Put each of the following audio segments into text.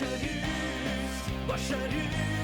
Koşarız, başarır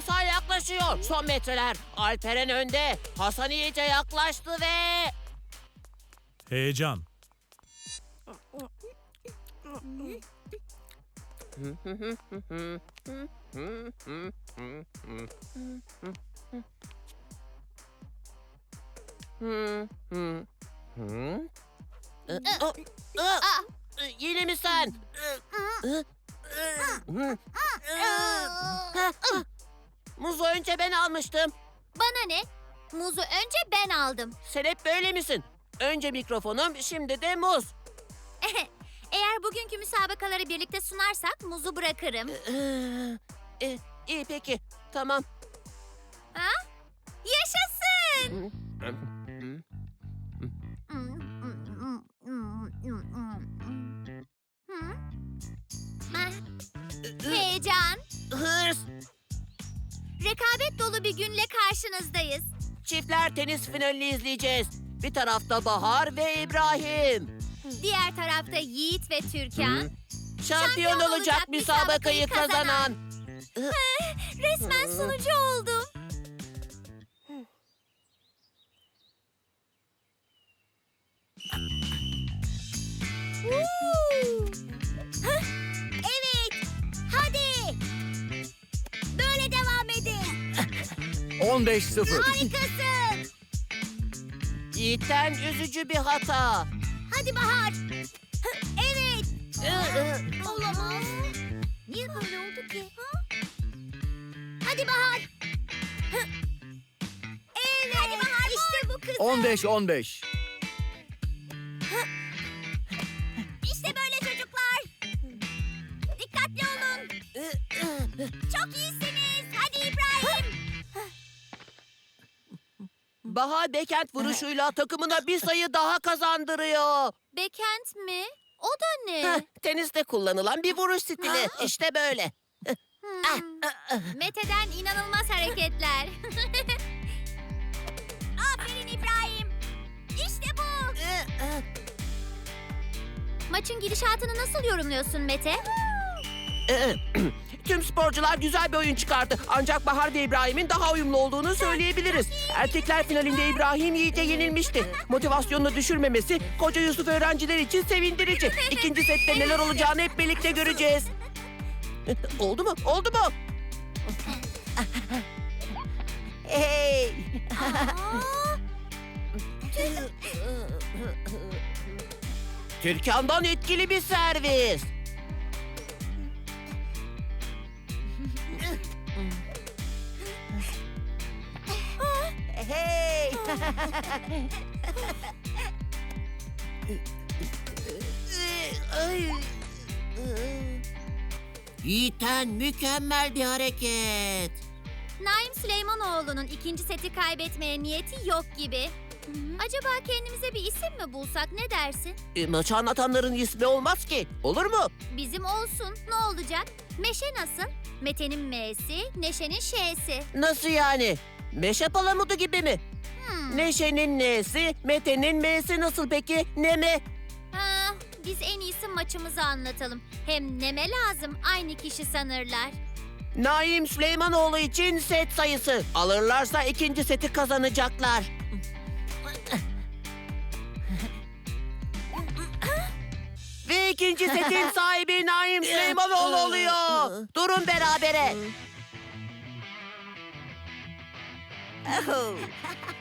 Hasan yaklaşıyor. Son metreler. Alperen önde. Hasan iyice yaklaştı ve... Heyecan. Yine mi sen? Muzu önce ben almıştım. Bana ne? Muzu önce ben aldım. Sen hep böyle misin? Önce mikrofonum, şimdi de muz. Eğer bugünkü müsabakaları birlikte sunarsak muzu bırakırım. Ee, iyi peki, tamam. Yaşasın! Hı? Ah, Heyecan, Hırs, rekabet dolu bir günle karşınızdayız. çiftler tenis finalini izleyeceğiz. Bir tarafta Bahar ve İbrahim. Diğer tarafta Yiğit ve Türkan. Şampiyon olacak müsabakayı kazanan. kazanan. Resmen sunucu oldum. 15-0. Harikasın. Yiğit'ten üzücü bir hata. Hadi Bahar. Evet. Olamaz. Niye böyle oldu ki? Hadi Bahar. Evet. Hadi Bahar. İşte bu kız. 15-15. Bahar Bekent vuruşuyla takımına bir sayı daha kazandırıyor. Bekent mi? O da ne? Heh, teniste kullanılan bir vuruş stili. İşte böyle. Hmm. Mete'den inanılmaz hareketler. Aferin İbrahim. İşte bu. Maçın gidişatını nasıl yorumluyorsun Mete? Tüm sporcular güzel bir oyun çıkardı. Ancak Bahar ve İbrahim'in daha uyumlu olduğunu söyleyebiliriz. Erkekler finalinde İbrahim Yiğit'e yenilmişti. Motivasyonunu düşürmemesi koca Yusuf öğrenciler için sevindirici. İkinci sette neler olacağını hep birlikte göreceğiz. Oldu mu? Oldu mu? Hey! Türkan'dan etkili bir servis. Ay. Yiğiten mükemmel bir hareket. Naim Süleymanoğlu'nun ikinci seti kaybetmeye niyeti yok gibi. Acaba kendimize bir isim mi bulsak ne dersin? E, maçı anlatanların ismi olmaz ki. Olur mu? Bizim olsun ne olacak? Meşe nasıl? Mete'nin M'si, Neşe'nin Ş'si. Nasıl yani? Meşe palamudu gibi mi? Hmm. Neşe'nin N'si, Mete'nin M'si nasıl peki? Ne mi? Ha, biz en iyisi maçımızı anlatalım. Hem neme lazım aynı kişi sanırlar. Naim Süleymanoğlu için set sayısı. Alırlarsa ikinci seti kazanacaklar. Ve ikinci setin sahibi Naim Süleymanoğlu oluyor. Durun berabere.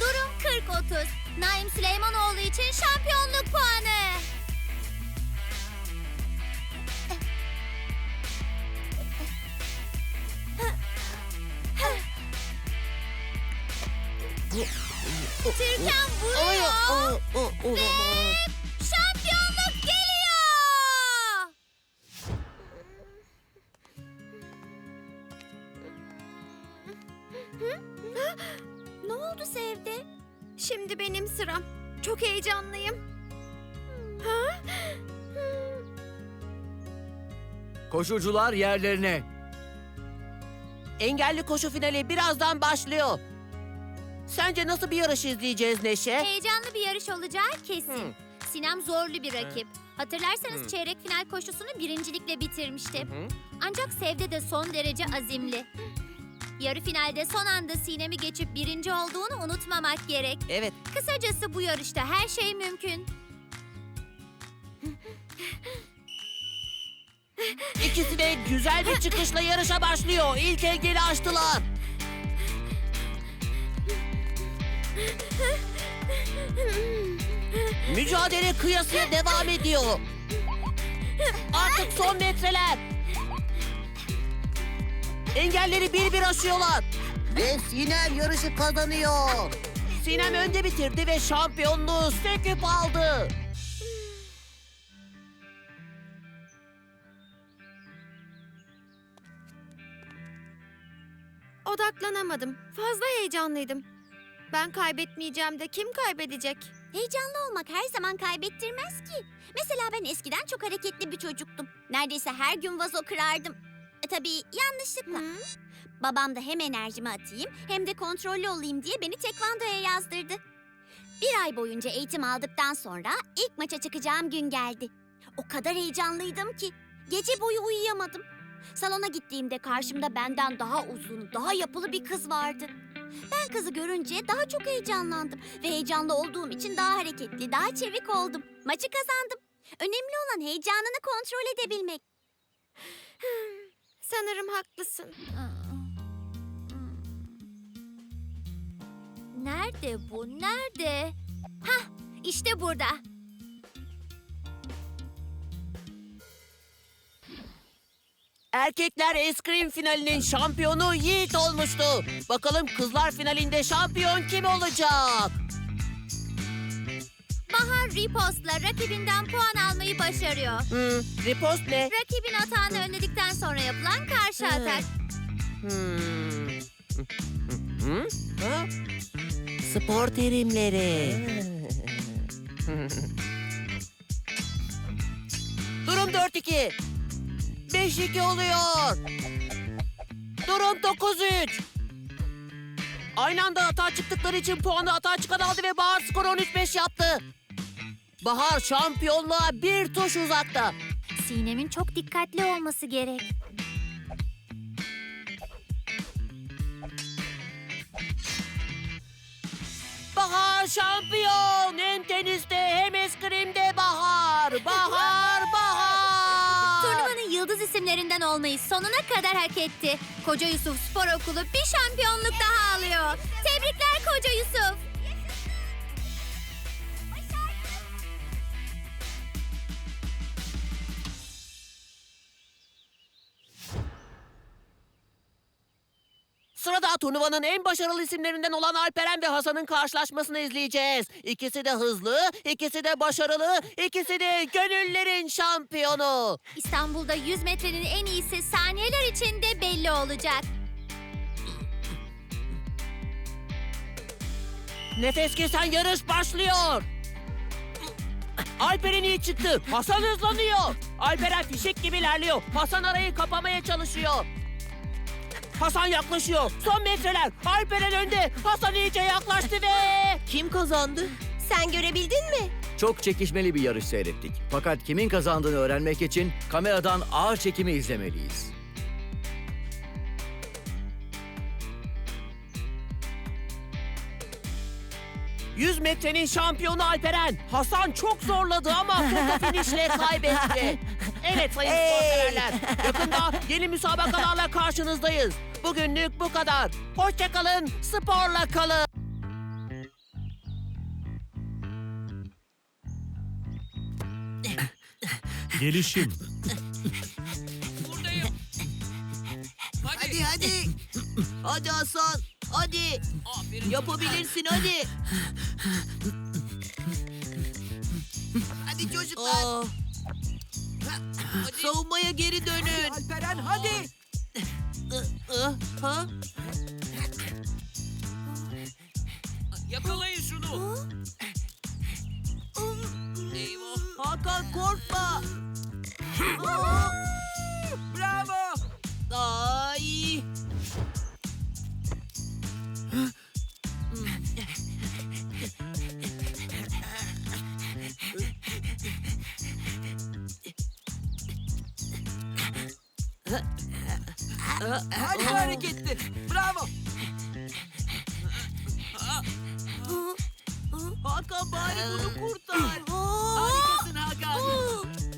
Durum 40-30. Naim Süleymanoğlu için şampiyonluk puanı. Türkan vuruyor. Ve Koşucular yerlerine. Engelli koşu finali birazdan başlıyor. Sence nasıl bir yarış izleyeceğiz Neşe? Heyecanlı bir yarış olacağı kesin. Hı. Sinem zorlu bir rakip. Hatırlarsanız Hı. çeyrek final koşusunu birincilikle bitirmişti. Hı. Ancak Sevde de son derece azimli. Yarı finalde son anda Sinem'i geçip birinci olduğunu unutmamak gerek. Evet. Kısacası bu yarışta her şey mümkün. İkisi de güzel bir çıkışla yarışa başlıyor. İlk engeli açtılar. Mücadele kıyasıya devam ediyor. Artık son metreler. Engelleri bir bir aşıyorlar. Ve Sinem yarışı kazanıyor. Sinem önde bitirdi ve şampiyonluğu söküp aldı. Odaklanamadım. Fazla heyecanlıydım. Ben kaybetmeyeceğim de kim kaybedecek? Heyecanlı olmak her zaman kaybettirmez ki. Mesela ben eskiden çok hareketli bir çocuktum. Neredeyse her gün vazo kırardım. E, tabii yanlışlıkla. Babam da hem enerjimi atayım hem de kontrollü olayım diye beni tekvandoya yazdırdı. Bir ay boyunca eğitim aldıktan sonra ilk maça çıkacağım gün geldi. O kadar heyecanlıydım ki gece boyu uyuyamadım. Salona gittiğimde karşımda benden daha uzun, daha yapılı bir kız vardı. Ben kızı görünce daha çok heyecanlandım ve heyecanlı olduğum için daha hareketli, daha çevik oldum. Maçı kazandım. Önemli olan heyecanını kontrol edebilmek. Sanırım haklısın. Nerede bu? Nerede? Hah, işte burada. Erkekler eskrim finalinin şampiyonu Yiğit olmuştu. Bakalım kızlar finalinde şampiyon kim olacak? Bahar Ripost'la rakibinden puan almayı başarıyor. Hmm, ripost ne? Rakibin atağını önledikten sonra yapılan karşı Hı. atak. Hmm. Hı? Ha? Spor terimleri. Durum 4-2. 5-2 oluyor. Durum 9-3. Aynı anda hata çıktıkları için puanı hata çıkan aldı ve Bahar skoru 13-5 yaptı. Bahar şampiyonluğa bir tuş uzakta. Sinem'in çok dikkatli olması gerek. Bahar şampiyon. Hem teniste hem eskrimde Bahar. Bahar, Bahar. İsimlerinden olmayı sonuna kadar hak etti. Koca Yusuf Spor Okulu bir şampiyonluk daha alıyor. Tebrikler Koca Yusuf. Sırada turnuvanın en başarılı isimlerinden olan Alperen ve Hasan'ın karşılaşmasını izleyeceğiz. İkisi de hızlı, ikisi de başarılı, ikisi de gönüllerin şampiyonu. İstanbul'da 100 metrenin en iyisi saniyeler içinde belli olacak. Nefes kesen yarış başlıyor. Alperen iyi çıktı. Hasan hızlanıyor. Alperen fişek gibi ilerliyor. Hasan arayı kapamaya çalışıyor. Hasan yaklaşıyor. Son metreler. Alperen önde. Hasan iyice yaklaştı ve... Kim kazandı? Sen görebildin mi? Çok çekişmeli bir yarış seyrettik. Fakat kimin kazandığını öğrenmek için kameradan ağır çekimi izlemeliyiz. ...100 metrenin şampiyonu Alperen. Hasan çok zorladı ama foto finişle kaybetti. Evet sayın sporseverler. Yakında yeni müsabakalarla karşınızdayız. Bugünlük bu kadar. Hoşçakalın, sporla kalın. Gelişim. Hadi hadi. Hadi Hasan. Hadi. Yapabilirsin hadi. Hadi çocuklar. Savunmaya geri dönün. Alperen hadi. Ha? Yakalayın şunu. Eyvah. Hakan korkma. Bravo. Ay. Harika hareketti. Bravo. Hakan bari bunu kurtar. Harikasın Hakan.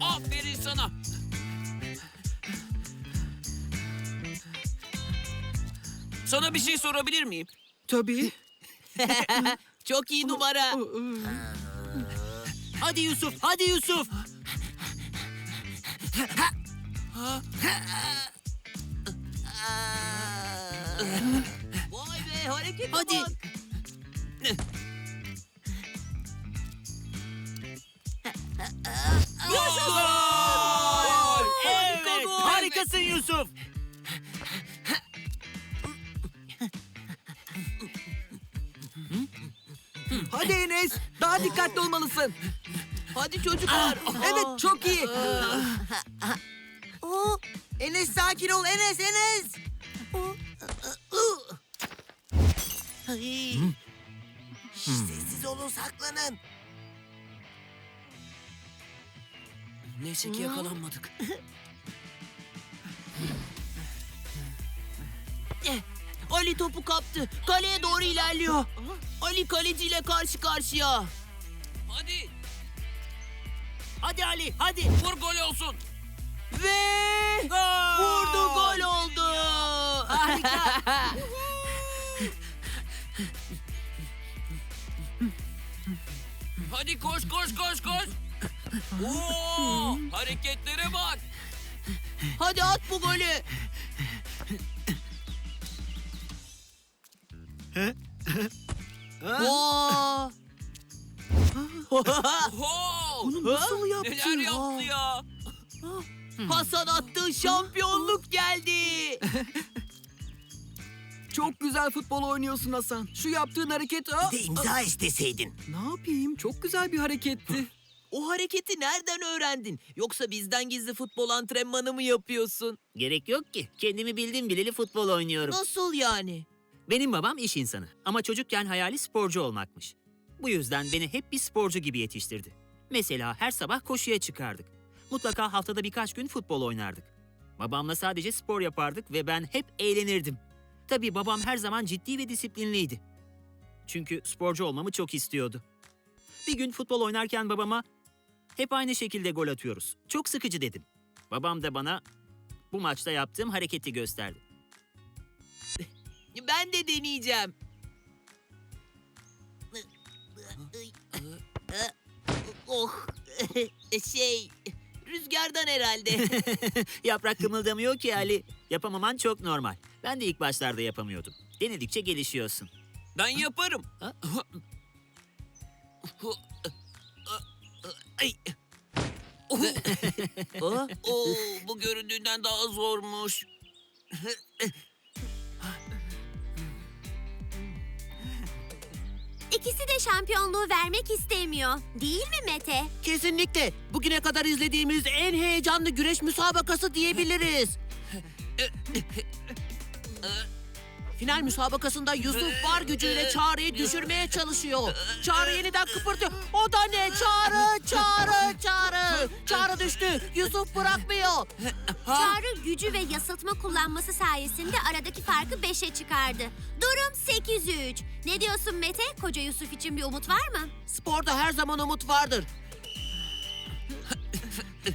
Aferin sana. Sana bir şey sorabilir miyim? Tabii. Çok iyi numara. Hadi Yusuf, hadi Yusuf. Vay be harekete Hadi. bak. Gol! Harika Evet, gol. Harikasın Yusuf. Hadi Enes, daha dikkatli olmalısın. Hadi çocuklar. evet, çok iyi. Enes sakin ol, Enes, Enes. Sessiz olun, saklanın. Neyse ki yakalanmadık. Eh, Ali topu kaptı. Kaleye doğru ilerliyor. Ali kaleciyle karşı karşıya. Hadi. Hadi Ali, hadi. Vur gol olsun. Ve vurdu gol oldu. Harika. Hadi koş koş koş koş. Oo, hareketlere bak. Hadi at bu golü. Oho! Bunu nasıl yaptı? Neler yaptı ya? Hasan attı şampiyonluk geldi. Çok güzel futbol oynuyorsun Hasan. Şu yaptığın hareket... Aa, de imza isteseydin. Ne yapayım? Çok güzel bir hareketti. o hareketi nereden öğrendin? Yoksa bizden gizli futbol antrenmanı mı yapıyorsun? Gerek yok ki. Kendimi bildim bileli futbol oynuyorum. Nasıl yani? Benim babam iş insanı ama çocukken hayali sporcu olmakmış. Bu yüzden beni hep bir sporcu gibi yetiştirdi. Mesela her sabah koşuya çıkardık. Mutlaka haftada birkaç gün futbol oynardık. Babamla sadece spor yapardık ve ben hep eğlenirdim. Tabii babam her zaman ciddi ve disiplinliydi. Çünkü sporcu olmamı çok istiyordu. Bir gün futbol oynarken babama hep aynı şekilde gol atıyoruz. Çok sıkıcı dedim. Babam da bana bu maçta yaptığım hareketi gösterdi. Ben de deneyeceğim. Oh, şey, rüzgardan herhalde. Yaprak kımıldamıyor ki Ali. Yapamaman çok normal. Ben de ilk başlarda yapamıyordum. Denedikçe gelişiyorsun. Ben yaparım. Ha? Ay. Oo, bu göründüğünden daha zormuş. Şampiyonluğu vermek istemiyor. Değil mi Mete? Kesinlikle. Bugüne kadar izlediğimiz en heyecanlı güreş müsabakası diyebiliriz. Final müsabakasında Yusuf var gücüyle Çağrı'yı düşürmeye çalışıyor. Çağrı yeniden kıpırtıyor. O da ne? Çağrı, Çağrı, Çağrı. Çağrı düştü. Yusuf bırakmıyor. Çağrı gücü ve yasıltma kullanması sayesinde aradaki farkı 5'e çıkardı. Durum 8-3. Ne diyorsun Mete? Koca Yusuf için bir umut var mı? Sporda her zaman umut vardır.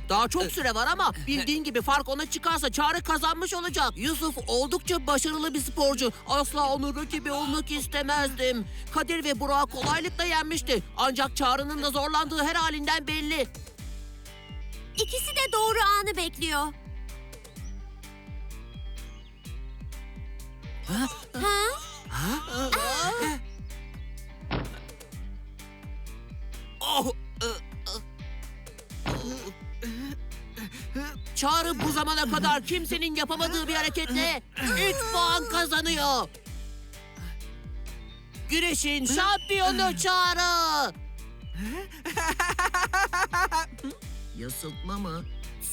Daha çok süre var ama bildiğin gibi fark ona çıkarsa Çağrı kazanmış olacak. Yusuf oldukça başarılı bir sporcu. Asla onun rakibi olmak istemezdim. Kadir ve Burak'ı kolaylıkla yenmişti. Ancak Çağrı'nın da zorlandığı her halinden belli. İkisi de doğru anı bekliyor. Ha? Oh, Çağrı bu zamana kadar kimsenin yapamadığı bir hareketle 3 puan kazanıyor. Güreşin şampiyonu Çağrı. Yasıltma mı?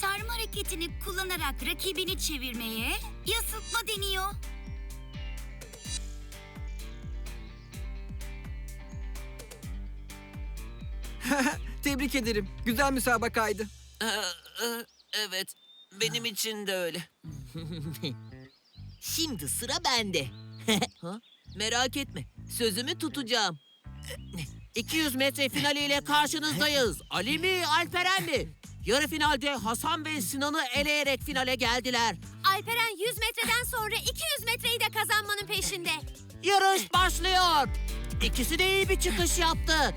Sarma hareketini kullanarak rakibini çevirmeye yasıltma deniyor. Tebrik ederim. Güzel müsabakaydı. Ee, e, evet, benim için de öyle. Şimdi sıra bende. Ha? Merak etme, sözümü tutacağım. 200 metre finaliyle karşınızdayız. Ali mi, Alperen mi? Yarı finalde Hasan ve Sinan'ı eleyerek finale geldiler. Alperen 100 metreden sonra 200 metreyi de kazanmanın peşinde. Yarış başlıyor. İkisi de iyi bir çıkış yaptı.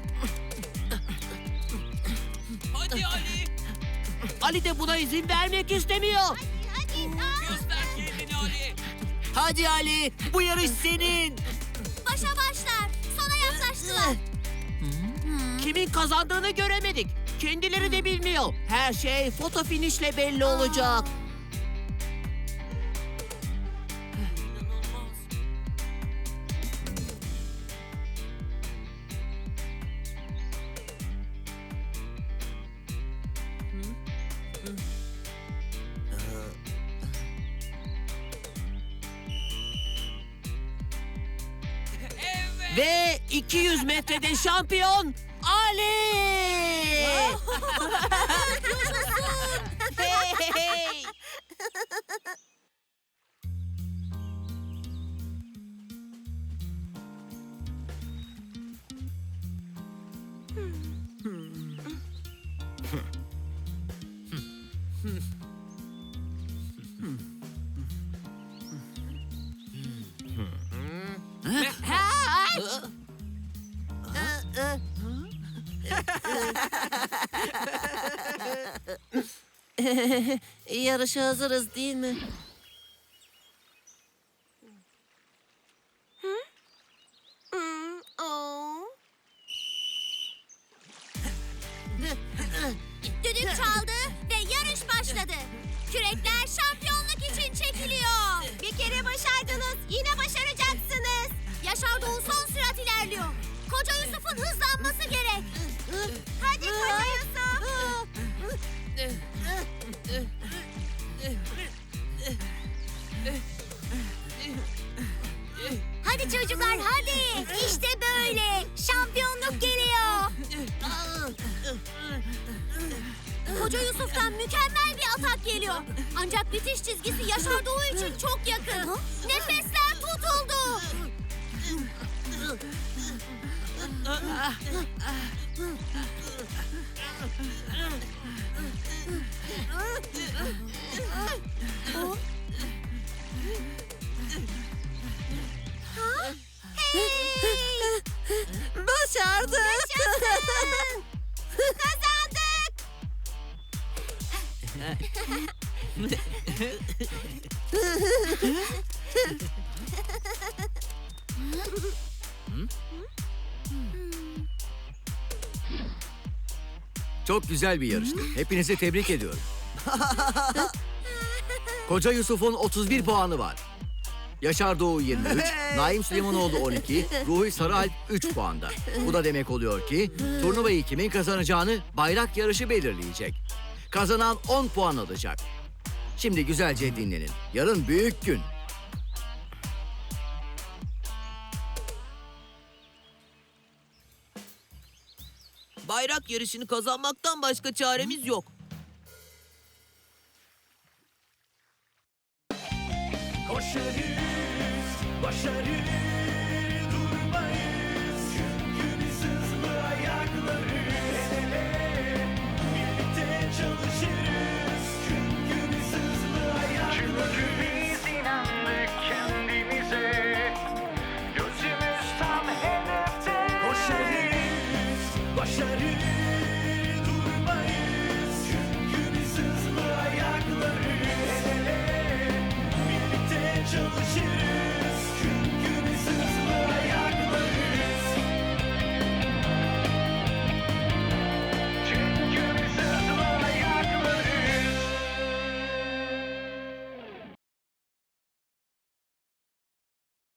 Hadi Ali. Ali de buna izin vermek istemiyor. Göster kendini Ali. Hadi Ali, bu yarış senin. Başa başlar. Sona yaklaştılar. Kimin kazandığını göremedik. Kendileri de bilmiyor. Her şey foto finişle belli olacak. 200 metrede şampiyon Ali! hey. Yarışa hazırız değil mi? Düdük çaldı ve yarış başladı. Kürekler şampiyonluk için çekiliyor. Bir kere başardınız, yine başaracaksınız. Yaşar Doğu son sürat ilerliyor. Koca Yusuf'un hızlanması gerek. Hadi Koca Yusuf. Çocuklar hadi. İşte böyle. Şampiyonluk geliyor. Koca Yusuf'tan mükemmel bir atak geliyor. Ancak bitiş çizgisi Yaşar Doğu için çok yakın. Nefesler tutuldu. Çok güzel bir yarıştı. Hepinizi tebrik ediyorum. Koca Yusuf'un 31 puanı var. Yaşar Doğu 23, Naim Süleymanoğlu 12, Ruhi Sarıalp 3 puanda. Bu da demek oluyor ki turnuvayı kimin kazanacağını bayrak yarışı belirleyecek. Kazanan 10 puan alacak. Şimdi güzelce dinlenin. Yarın büyük gün. Bayrak yarışını kazanmaktan başka çaremiz yok. Koşarız, başarı